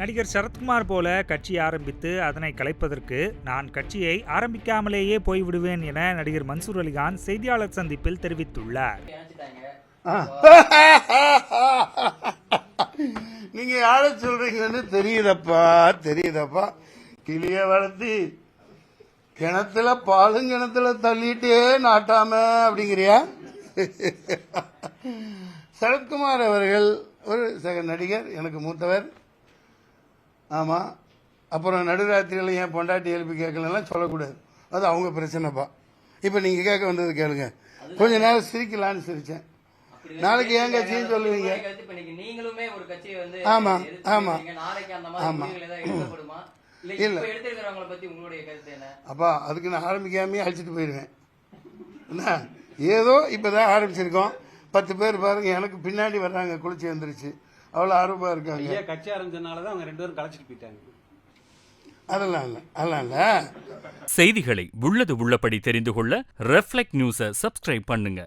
நடிகர் சரத்குமார் போல கட்சி ஆரம்பித்து அதனை கலைப்பதற்கு நான் கட்சியை ஆரம்பிக்காமலேயே போய்விடுவேன் என நடிகர் மன்சூர் அலிகான் செய்தியாளர் சந்திப்பில் தெரிவித்துள்ளார். நீங்க யார சொல்றீங்கன்னு தெரியுதப்பா தெரியுதப்பா. கிளிய வளர்த்து கிணத்துல பாலும் கிணத்துல தள்ளிட்டே நாட்டாம அப்படிங்கிறியா? சரத்குமார் அவர்கள் ஒரு சக நடிகர் எனக்கு மூத்தவர். ஆமா. அப்புறம் நடுராத்திரியில ஏன் பொண்டாட்டி எழுப்பி கேட்கலாம் சொல்லக்கூடாது. அது அவங்க பிரச்சனைப்பா. இப்போ நீங்க கேட்க வந்தது கேளுங்க. கொஞ்ச நேரம் சிரிக்கலான்னு சிரிச்சேன். நாளைக்கு ஏன் கட்சின்னு சொல்லுவீங்க? இப்ப நீங்களுமே ஒரு கட்சியை வந்து ஆமா, எதிர்த்து ஆமா. இருக்கீங்க. நாளைக்கு அந்த மாதிரி ஆமா. முடிவுகள் ஏதாவது எடுக்கப்படுமா? இல்ல. இப்ப அப்பா அதுக்கு நான் ஆரம்பிக்காமே அழிச்சிட்டு போயிடுவேன். என்ன? ஏதோ இப்பதான் ஆரம்பிச்சிருக்கோம். பத்து பேர் பாருங்க எனக்கு பின்னாடி வர்றாங்க குளிச்சு வந்துருச்சு. அவ்வளோ ஆர்வமா இருக்காங்க. ஐயா கட்சி ஆரம்பிச்சதுனால தான் அவங்க ரெண்டு பேரும் கலைச்சிட்டு போயிட்டாங்க. அதெல்லாம் இல்லை அதெல்லாம் இல்லை. செய்திகளை உள்ளது உள்ளபடி தெரிந்து கொள்ள ரெஃப்ளெக்ட் நியூஸை சப்ஸ்கிரைப் பண்ணுங்க.